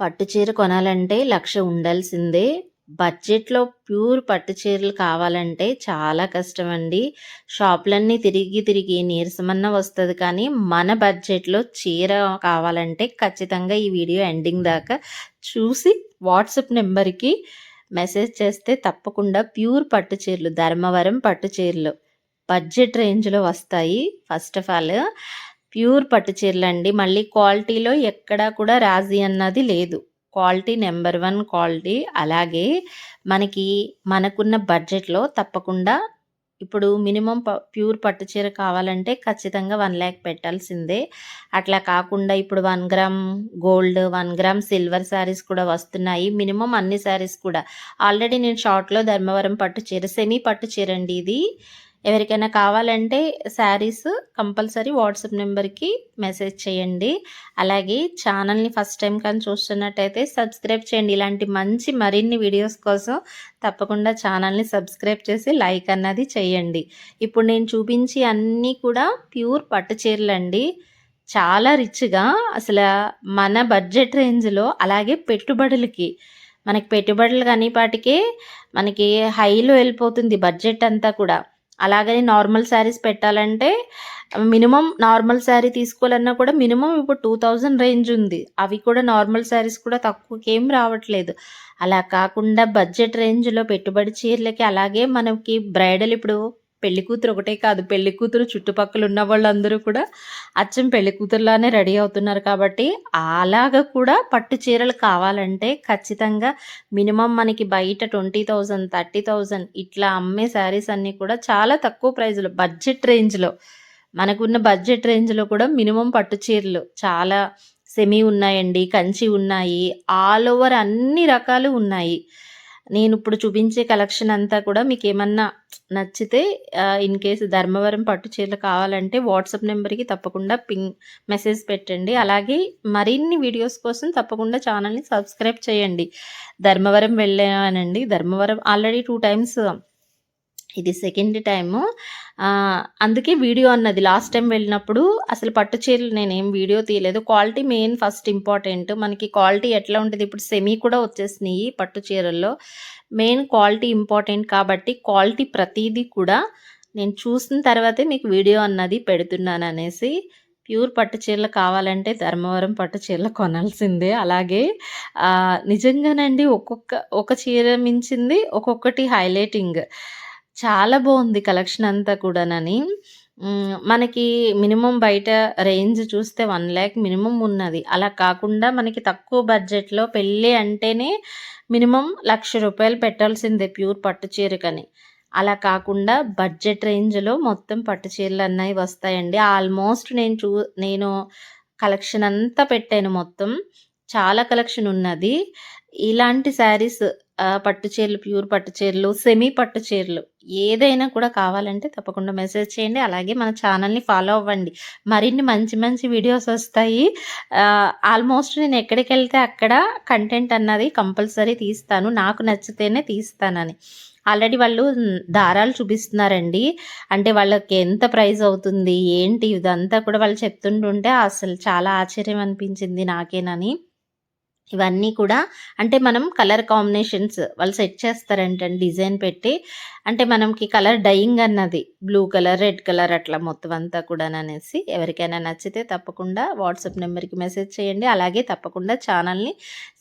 పట్టు చీర కొనాలంటే లక్ష ఉండాల్సిందే. బడ్జెట్లో ప్యూర్ పట్టు చీరలు కావాలంటే చాలా కష్టం అండి షాపులన్నీ తిరిగి తిరిగి నీరసమన్న వస్తుంది కానీ మన బడ్జెట్లో చీర కావాలంటే ఖచ్చితంగా ఈ వీడియో ఎండింగ్ దాకా చూసి వాట్సాప్ నెంబర్కి మెసేజ్ చేస్తే తప్పకుండా ప్యూర్ పట్టు చీరలు ధర్మవరం పట్టు చీరలు బడ్జెట్ రేంజ్లో వస్తాయి. ఫస్ట్ ఆఫ్ ఆల్ ప్యూర్ పట్టు చీరలు అండి. మళ్ళీ క్వాలిటీలో ఎక్కడా కూడా రాజీ అన్నది లేదు. Quality number one quality. అలాగే మనకి మనకున్న బడ్జెట్లో తప్పకుండా ఇప్పుడు మినిమం ప ప్యూర్ పట్టు చీర కావాలంటే ఖచ్చితంగా వన్ ల్యాక్ పెట్టాల్సిందే. అట్లా కాకుండా ఇప్పుడు one gram gold one gram silver saris కూడా వస్తున్నాయి. మినిమం అన్ని శారీస్ కూడా. ఆల్రెడీ నేను షార్ట్లో ధర్మవరం పట్టు చీర సెమీ పట్టు చీర అండి ఇది. ఎవరికైనా కావాలంటే శారీస్ కంపల్సరీ వాట్సాప్ నెంబర్కి మెసేజ్ చేయండి. అలాగే ఛానల్ని ఫస్ట్ టైం కానీ చూస్తున్నట్టయితే సబ్స్క్రైబ్ చేయండి. ఇలాంటి మంచి మరిన్ని వీడియోస్ కోసం తప్పకుండా ఛానల్ని సబ్స్క్రైబ్ చేసి లైక్ అన్నది చేయండి. ఇప్పుడు నేను చూపించి అన్నీ కూడా ప్యూర్ పట్టు చీరలండి. చాలా రిచ్గా అసలు మన బడ్జెట్ రేంజ్లో అలాగే పెట్టుబడులకి. మనకి పెట్టుబడులు కానిపాటికే మనకి హైలో వెళ్ళిపోతుంది బడ్జెట్ అంతా కూడా. అలాగని నార్మల్ శారీస్ పెట్టాలంటే మినిమం నార్మల్ శారీ తీసుకోవాలన్నా కూడా మినిమం ఇప్పుడు టూ థౌజండ్ రేంజ్ ఉంది. అవి కూడా నార్మల్ శారీస్ కూడా తక్కువకేం రావట్లేదు. అలా కాకుండా బడ్జెట్ రేంజ్లో పెట్టుబడి చీరలకి అలాగే మనకి బ్రైడల్ ఇప్పుడు పెళ్ళి కూతురు ఒకటే కాదు పెళ్ళి కూతురు చుట్టుపక్కల ఉన్న వాళ్ళందరూ కూడా అచ్చం పెళ్ళి కూతురులానే రెడీ అవుతున్నారు కాబట్టి అలాగా కూడా పట్టు చీరలు కావాలంటే ఖచ్చితంగా మినిమం మనకి బయట ట్వంటీ థౌజండ్ థర్టీ థౌజండ్ ఇట్లా అమ్మే శారీస్ అన్నీ కూడా చాలా తక్కువ ప్రైజ్లో బడ్జెట్ రేంజ్లో. మనకున్న బడ్జెట్ రేంజ్లో కూడా మినిమం పట్టు చీరలు చాలా సెమీ ఉన్నాయండి కంచి ఉన్నాయి ఆల్ ఓవర్ అన్ని రకాలు ఉన్నాయి. నేను ఇప్పుడు చూపించే కలెక్షన్ అంతా కూడా మీకు ఏమన్నా నచ్చితే ఇన్ కేసు ధర్మవరం పట్టు చీరలు కావాలంటే వాట్సాప్ నెంబర్కి తప్పకుండా పింగ్ మెసేజ్ పెట్టండి. అలాగే మరిన్ని వీడియోస్ కోసం తప్పకుండా ఛానల్ని సబ్స్క్రైబ్ చేయండి. ధర్మవరం వెళ్ళానండి. ధర్మవరం ఆల్రెడీ టూ టైమ్స్ ఇది సెకండ్ టైము. అందుకే వీడియో అన్నది. లాస్ట్ టైం వెళ్ళినప్పుడు అసలు పట్టు చీరలు నేనేం వీడియో తీయలేదు. Quality main first important. మనకి క్వాలిటీ ఎట్లా ఉంటుంది? ఇప్పుడు సెమీ కూడా వచ్చేసినాయి పట్టు చీరల్లో. మెయిన్ క్వాలిటీ ఇంపార్టెంట్ కాబట్టి క్వాలిటీ ప్రతిదీ కూడా నేను చూసిన తర్వాతే మీకు వీడియో అన్నది పెడుతున్నాను అనేసి. ప్యూర్ పట్టు చీరలు కావాలంటే ధర్మవరం పట్టు చీరలు కొనాల్సిందే. అలాగే నిజంగానండి ఒక్కొక్క ఒక చీర మించింది ఒక్కొక్కటి హైలైటింగ్. చాలా బాగుంది కలెక్షన్ అంతా కూడానని. మనకి మినిమం బయట రేంజ్ చూస్తే వన్ ల్యాక్ మినిమం ఉన్నది. అలా కాకుండా మనకి తక్కువ బడ్జెట్‌లో పెళ్ళి అంటేనే మినిమం లక్ష రూపాయలు పెట్టాల్సిందే ప్యూర్ పట్టు చీరకని. అలా కాకుండా బడ్జెట్ రేంజ్‌లో మొత్తం పట్టు చీరలు అన్నవి వస్తాయండి. ఆల్మోస్ట్ నేను చూ నేను కలెక్షన్ అంతా పెట్టాను మొత్తం. చాలా కలెక్షన్ ఉన్నది. ఇలాంటి శారీస్ పట్టు చీరలు ప్యూర్ పట్టు చీరలు సెమీ పట్టు చీరలు ఏదైనా కూడా కావాలంటే తప్పకుండా మెసేజ్ చేయండి. అలాగే మన ఛానల్ని ఫాలో అవ్వండి. మరిన్ని మంచి మంచి వీడియోస్ వస్తాయి. ఆల్మోస్ట్ నేను ఎక్కడికి వెళ్తే అక్కడ కంటెంట్ అన్నది కంపల్సరీ తీస్తాను. నాకు నచ్చితేనే తీస్తానని. ఆల్రెడీ వాళ్ళు దారాలు చూపిస్తున్నారండి. అంటే వాళ్ళకి ఎంత ప్రైస్ అవుతుంది ఏంటి ఇదంతా కూడా వాళ్ళు చెప్తుంటుంటే అసలు చాలా ఆశ్చర్యం అనిపించింది నాకేనని. ఇవన్నీ కూడా అంటే మనం కలర్ కాంబినేషన్స్ వాళ్ళు సెట్ చేస్తారంటే డిజైన్ పెట్టి. అంటే మనకి కలర్ డయింగ్ అన్నది బ్లూ కలర్ రెడ్ కలర్ అట్లా మొత్తం అంతా కూడా అనేసి. ఎవరికైనా నచ్చితే తప్పకుండా వాట్సాప్ నెంబర్కి మెసేజ్ చేయండి. అలాగే తప్పకుండా ఛానల్ని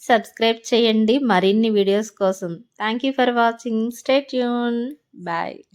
సబ్స్క్రైబ్ చేయండి. మరిన్ని వీడియోస్ కోసం. Thank you for watching. Stay Yoon bye.